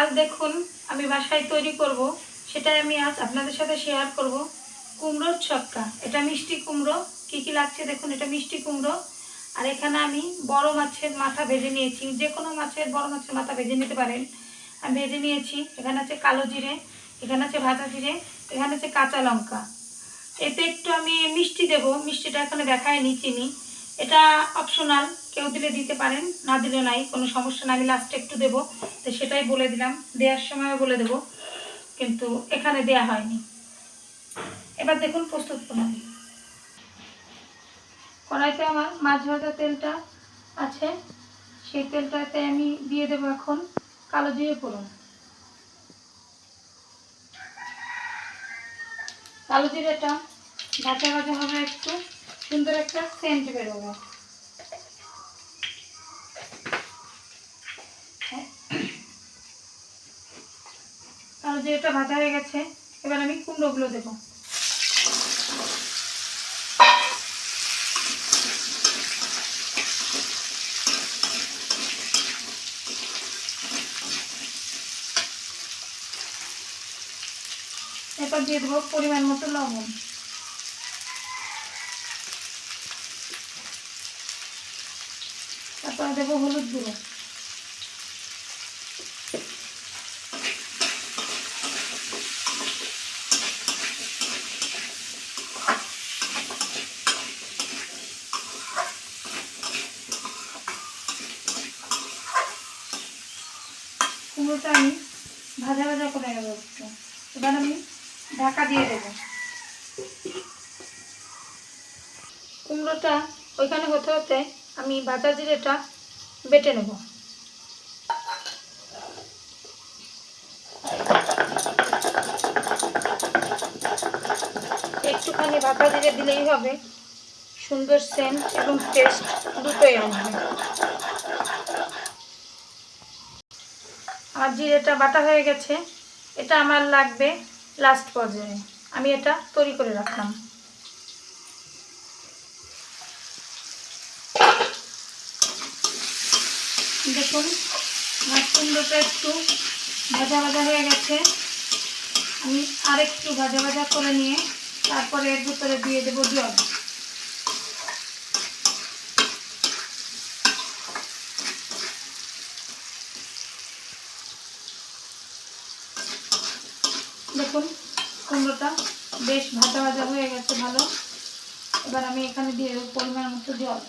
আজ দেখুন আমি বাসায় তৈরি করব, সেটাই আমি আজ আপনাদের সাথে শেয়ার করব। কুমড়োর ছক্কা, এটা মিষ্টি কুমড়ো, কী কী লাগছে দেখুন, এটা মিষ্টি কুমড়ো। আর এখানে আমি বড় মাছের মাথা ভেজে নিয়েছি, যে কোনো মাছের, বড় মাছের মাথা ভেজে নিতে পারেন। আমি ভেজে নিয়েছি, এখানে আছে কালো জিরে, এখানে আছে ভাজা জিরে, এখানে আছে কাঁচা লঙ্কা। এতে একটু আমি মিষ্টি দেব, মিষ্টিটা এখানে দেখায়নি চিনি। এটা অপশনাল কেউ দিলে দিতে পারেন, না দিলে নাই, কোনো সমস্যা না আমি লাস্টে একটু দেবো, তো সেটাই বলে দিলাম, দেওয়ার সময় বলে দেব, কিন্তু এখানে দেয়া হয়নি। এবার দেখুন প্রস্তুত প্রণালী। কড়াইতে আমার মাছ ভাজা তেলটা আছে, সেই তেলটাতে আমি দিয়ে দেবো এখন কালো জিরে ফোড়ন। কালো জিরেটা ভাজা ভাজা হবে একটু। সুন্দর একটা সেন্ট বেরোবে কালো জিরেটা ভাজা হয়ে গেছে, এবার আমি কুমড়োগুলো দেবো। এরপর দিয়ে দেবো পরিমাণ মতো লবণ। তারপর দেবো হলুদ গুঁড়ো। কুমড়োটা আমি ভাজা ভাজা করে নেব একটু। এবার আমি ঢাকা দিয়ে দেবো। কুমড়োটা ওইখানে হতে হতে আমি ভাজা জিরেটা বেটে নেব। একটুখানি ভাজা জিরে দিলেই হবে। সুন্দর সেন্ট এবং টেস্ট দুটোই আসবে। আমার জিরেটা বাটা হয়ে গেছে, এটা আমার লাগবে লাস্ট পর্যায়ে। আমি এটা তৈরি করে রাখলাম। দেখুন মাছ কুমড়োটা একটু ভাজা ভাজা হয়ে গেছে। আমি আরেকটু ভাজা ভাজা করে নিয়ে তারপরে এর ভিতরে দিয়ে দেবো জল। দেখুন, কুমড়োটা বেশ ভাজা ভাজা হয়ে গেছে ভালো। এবার আমি এখানে দিয়ে দেবো পরিমাণ মতো জল।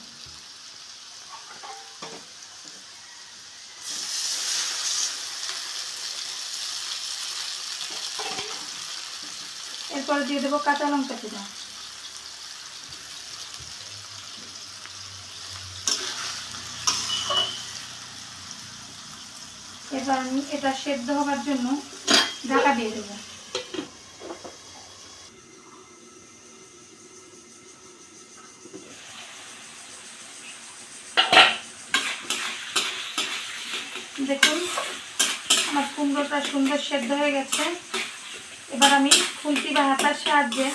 এরপরে দিয়ে দেবো কাঁচা লঙ্কা চিরা। এবার আমি এটা সেদ্ধ হবার জন্য ঢাকা দিয়ে দেবো। দেখুন, আমার কুমড়োটা সুন্দর সেদ্ধ হয়ে গেছে। এবার আমি খুন্তি বা হাতার সাহায্যে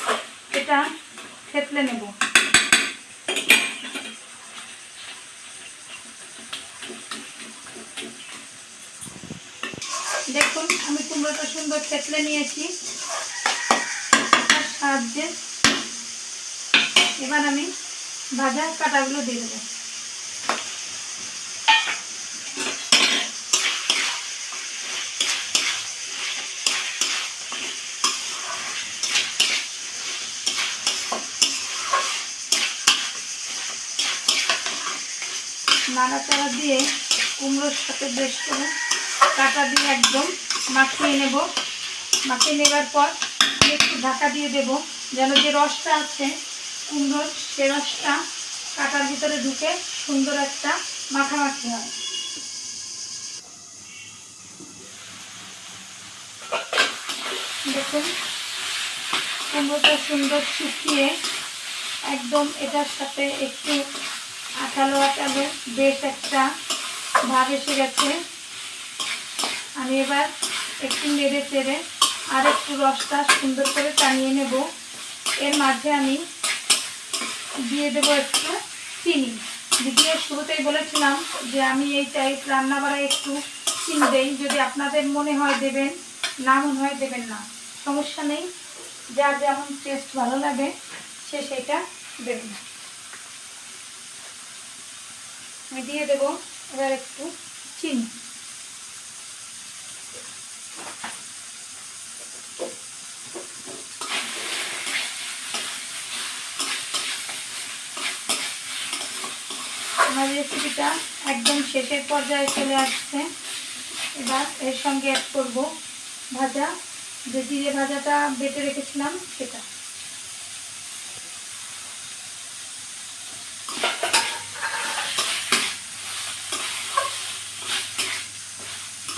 এটা থেতলে নেব। দেখুন, আমি কুমড়োটা সুন্দর থেতলে নিয়েছি। সাহায্যে এবার আমি ভাজা কাটাগুলো দিয়ে দেবো। নাড়াচাড়া দিয়ে কুমড়োর সাথে বেশ করে কাটা দিয়ে একদম মাখিয়ে নেব। মাখিয়ে নেবার পর একটু ঢাকা দিয়ে দেব যেন যে রসটা আছে, কুমড়োর সে রসটা কাটার ভিতরে ঢুকে সুন্দর একটা মাখামাখি হয়। দেখুন, কুমড়োটা সুন্দর শুকিয়ে একদম এটার সাথে একটু আঠালো আঠালো বেশ একটা ভাব এসে গেছে। আমি এবার একটু নেড়ে চেড়ে আর একটু রসটা সুন্দর করে টানিয়ে নেব। এর মাঝে আমি দিয়ে দেবো একটু চিনি। ভিডিওর শুরুতেই বলেছিলাম যে আমি এই টাইপ রান্না বাড়ায় একটু চিনি চিনি দেই। যদি আপনাদের মনে হয় দেবেন, না মনে হয় দেবেন না। সমস্যা নেই। যার যেমন টেস্ট ভালো লাগে, সে সেটা দেবেন আমি দিয়ে দেবো এবার একটু চিনি। আমার রেসিপিটা একদম শেষের পর্যায়ে চলে আসছে। এবার এর সঙ্গে অ্যাড করব ভাজা। যে জিরে ভাজাটা বেটে রেখেছিলাম সেটা।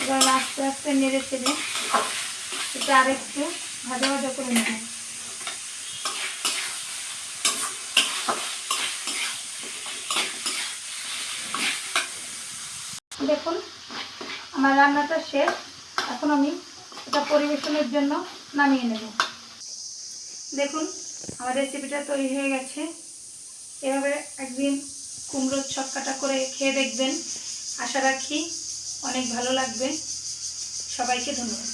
এবার আস্তে আস্তে নেড়ে চেড়ে এটা আরেকটু ভাজা ভাজা করে নেব। দেখুন, আমার রান্নাটা শেষ। এখন আমি এটা পরিবেশনের জন্য নামিয়ে নেব। দেখুন, আমার রেসিপিটা তৈরি হয়ে গেছে। এভাবে একদিন কুমড়োর ছক্কাটা করে খেয়ে দেখবেন। আশা রাখি অনেক ভালো লাগবে। সবাইকে ধন্যবাদ।